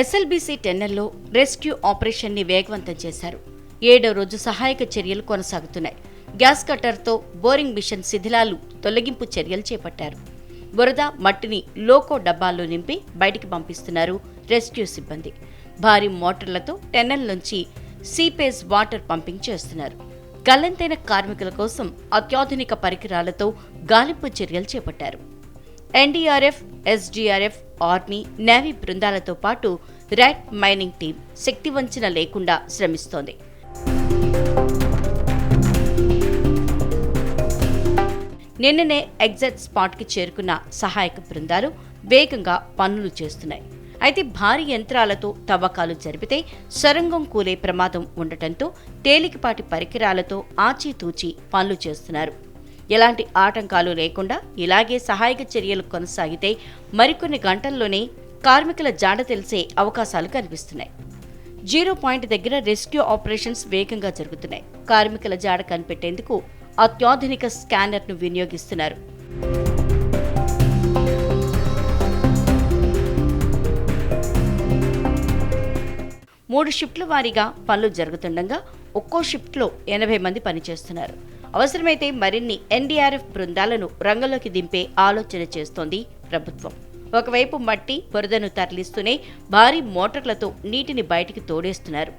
SLBC టెన్నెల్లో rescue ఆపరేషన్ని వేగవంతం చేశారు. ఏడో రోజు సహాయక చర్యలు కొనసాగుతున్నాయి. గ్యాస్ కట్టర్తో బోరింగ్ మిషన్ శిథిలాలు తొలగింపు చర్యలు చేపట్టారు. బురద మట్టిని లోకో డబ్బాల్లో నింపి బయటికి పంపిస్తున్నారు రెస్క్యూ సిబ్బంది. భారీ మోటార్లతో టెన్నెల్ నుంచి సీపేజ్ వాటర్ పంపింగ్ చేస్తున్నారు. గల్లంతైన కార్మికుల కోసం అత్యాధునిక పరికరాలతో గాలింపు చర్యలు చేపట్టారు. ఎన్డీఆర్ఎఫ్ ఎస్డీఆర్ఎఫ్ ఆర్మీ నేవీ బృందాలతో పాటు ర్యాట్ మైనింగ్ టీం శక్తి వంచన లేకుండా శ్రమిస్తోంది. నిన్ననే ఎగ్జాక్ట్ స్పాట్కి చేరుకున్న సహాయక బృందాలు వేగంగా పనులు చేస్తున్నాయి. అయితే భారీ యంత్రాలతో తవ్వకాలు జరిపితే సొరంగం కూలే ప్రమాదం ఉండటంతో తేలికపాటి పరికరాలతో ఆచితూచి పనులు చేస్తున్నారు. ఎలాంటి ఆటంకాలు లేకుండా ఇలాగే సహాయక చర్యలు కొనసాగితే మరికొన్ని గంటల్లోనే కార్మికుల జాడ తెలిసే అవకాశాలు కనిపిస్తున్నాయి. జీరో పాయింట్ దగ్గర రెస్క్యూ ఆపరేషన్స్ వేగంగా జరుగుతున్నాయి. కార్మికుల జాడ కనిపెట్టేందుకు అత్యాధునిక స్కానర్ను వినియోగిస్తున్నారు. మూడు షిఫ్ట్ల వారీగా పనులు జరుగుతుండగా ఒక్కో షిఫ్ట్లో ఎనభై మంది పనిచేస్తున్నారు. అవసరమైతే మరిన్ని ఎన్డీఆర్ఎఫ్ బృందాలను రంగంలోకి దింపే ఆలోచన చేస్తోంది ప్రభుత్వం. ఒకవైపు మట్టి బురదను తరలిస్తూనే భారీ మోటార్లతో నీటిని బయటికి తోడేస్తున్నారు.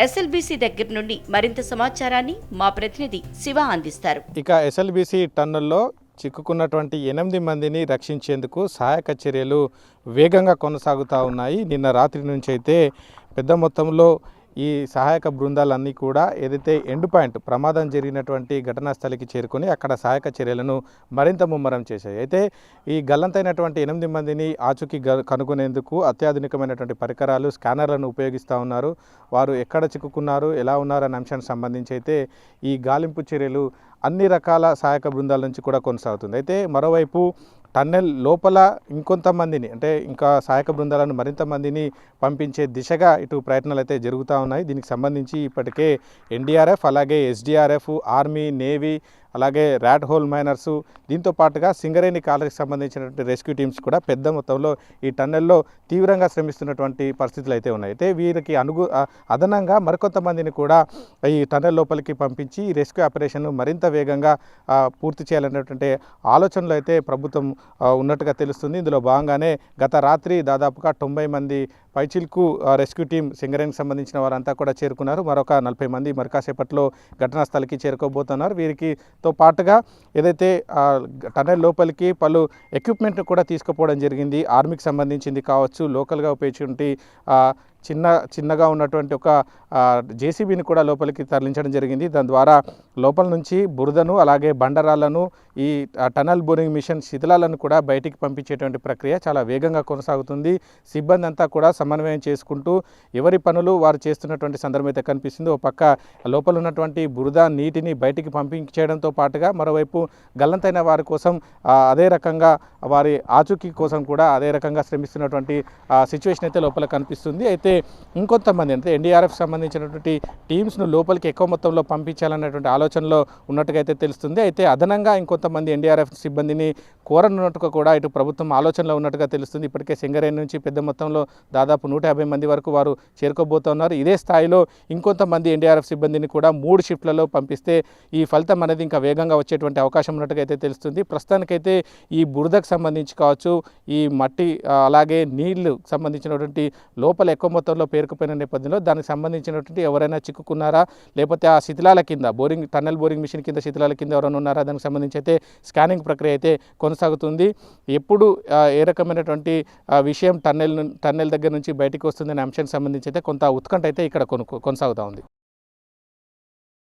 ఎస్ఎల్బీసీ దగ్గర నుండి మరింత సమాచారాన్ని మా ప్రతినిధి శివ అందిస్తారు. ఇక ఎస్ఎల్బిసి టన్నుల్లో చిక్కుకున్నటువంటి ఎనిమిది మందిని రక్షించేందుకు సహాయక చర్యలు వేగంగా కొనసాగుతూ ఉన్నాయి. నిన్న రాత్రి నుంచి అయితే పెద్ద మొత్తంలో ఈ సహాయక బృందాలన్నీ కూడా ఏదైతే ఎండ్ పాయింట్ ప్రమాదం జరిగినటువంటి ఘటనా స్థలికి చేరుకొని అక్కడ సహాయక చర్యలను మరింత ముమ్మరం చేశాయి. అయితే ఈ గల్లంతైనటువంటి ఎనిమిది మందిని ఆచూకీ కనుగొనేందుకు అత్యాధునికమైనటువంటి పరికరాలు స్కానర్లను ఉపయోగిస్తూ ఉన్నారు. వారు ఎక్కడ చిక్కుకున్నారు ఎలా ఉన్నారు అనే అంశానికి సంబంధించి అయితే ఈ గాలింపు చర్యలు అన్ని రకాల సహాయక బృందాల నుంచి కూడా కొనసాగుతుంది. అయితే మరోవైపు టన్నెల్ లోపల ఇంకొంతమందిని అంటే ఇంకా సహాయక బృందాలను మరింత మందిని పంపించే దిశగా ఇటు ప్రయత్నాలు అయితే జరుగుతూ ఉన్నాయి. దీనికి సంబంధించి ఇప్పటికే ఎన్డీఆర్ఎఫ్ అలాగే S D R F army navy అలాగే ర్యాట్ హోల్ మైనర్స్ దీంతో పాటుగా సింగరేణి కాలరీకి సంబంధించినటువంటి రెస్క్యూ టీమ్స్ కూడా పెద్ద మొత్తంలో ఈ టన్నెల్లో తీవ్రంగా శ్రమిస్తున్నటువంటి పరిస్థితులు అయితే ఉన్నాయి. అయితే వీరికి అనుగు అదనంగా మరికొంతమందిని కూడా ఈ టన్నెల్ లోపలికి పంపించి ఈ రెస్క్యూ ఆపరేషన్ మరింత వేగంగా పూర్తి చేయాలనేటువంటి ఆలోచనలు అయితే ప్రభుత్వం ఉన్నట్టుగా తెలుస్తుంది. ఇందులో భాగంగానే గత రాత్రి దాదాపుగా తొంభై మంది పైచిల్కు రెస్క్యూ టీం సింగరేణికి సంబంధించిన వారంతా కూడా చేరుకున్నారు. మరొక నలభై మంది మరికాసేపట్లో ఘటనా స్థలికి చేరుకోబోతున్నారు. వీరికి తో పాటుగా ఏదైతే ఆ, టన్నెల్ లోపలికి పలు ఎక్విప్మెంట్ కూడా తీసుకుపోవడం జరిగింది. ఆర్మీకి సంబంధించింది కావచ్చు లోకల్గా ఉపయోగించి చిన్న చిన్నగా ఉన్నటువంటి ఒక జేసీబీని కూడా లోపలికి తరలించడం జరిగింది. దాని ద్వారా లోపల నుంచి బురదను అలాగే బండరాలను ఈ టనల్ బోరింగ్ మిషన్ శిథిలాలను కూడా బయటికి పంపించేటువంటి ప్రక్రియ చాలా వేగంగా కొనసాగుతుంది. సిబ్బంది అంతా కూడా సమన్వయం చేసుకుంటూ ఎవరి పనులు వారు చేస్తున్నటువంటి సందర్భం అయితే కనిపిస్తుంది. ఓ పక్క లోపల ఉన్నటువంటి బురద నీటిని బయటికి పంపించేయడంతో పాటుగా మరోవైపు గల్లంతైన వారి కోసం అదే రకంగా వారి ఆచూకీ కోసం కూడా అదే రకంగా శ్రమిస్తున్నటువంటి సిచ్యువేషన్ అయితే లోపల కనిపిస్తుంది. అయితే ఇంకొంతమంది అంటే ఎన్డీఆర్ఎఫ్ సంబంధించినటువంటి టీమ్స్ను లోపలికి ఎక్కువ మొత్తంలో పంపించాలన్నటువంటి ఆలోచనలో ఉన్నట్టుగా అయితే తెలుస్తుంది. అయితే అదనంగా ఇంకొంతమంది ఎన్డీఆర్ఎఫ్ సిబ్బందిని కోరనున్నట్టుగా కూడా ఇటు ప్రభుత్వం ఆలోచనలో ఉన్నట్టుగా తెలుస్తుంది. ఇప్పటికే సింగరేణి నుంచి పెద్ద మొత్తంలో దాదాపు నూట యాభై మంది వరకు వారు చేరుకోబోతున్నారు. ఇదే స్థాయిలో ఇంకొంతమంది ఎన్డీఆర్ఎఫ్ సిబ్బందిని కూడా మూడు షిఫ్ట్లలో పంపిస్తే ఈ ఫలితం అనేది ఇంకా వేగంగా వచ్చేటువంటి అవకాశం ఉన్నట్టుగా అయితే తెలుస్తుంది. ప్రస్తుతానికైతే ఈ బురదకు సంబంధించి కావచ్చు ఈ మట్టి అలాగే నీళ్ళు సంబంధించినటువంటి లోపల ఎక్కువ మొత్తంలో పేరుకుపోయిన నేపథ్యంలో దానికి సంబంధించినటువంటి ఎవరైనా చిక్కుకున్నారా? లేకపోతే ఆ శిథిలాల కింద బోరింగ్ టన్నెల్ బోరింగ్ మిషన్ కింద శిథిలాల కింద ఎవరైనా ఉన్నారా? దానికి సంబంధించి అయితే స్కానింగ్ ప్రక్రియ అయితే కొనసాగుతుంది. ఎప్పుడు ఏ రకమైనటువంటి విషయం టన్నెల్ టన్నెల్ దగ్గర నుంచి బయటికి వస్తుందనే అంశానికి సంబంధించి అయితే కొంత ఉత్కంఠ అయితే ఇక్కడ కొను కొనసాగుతూ ఉంది.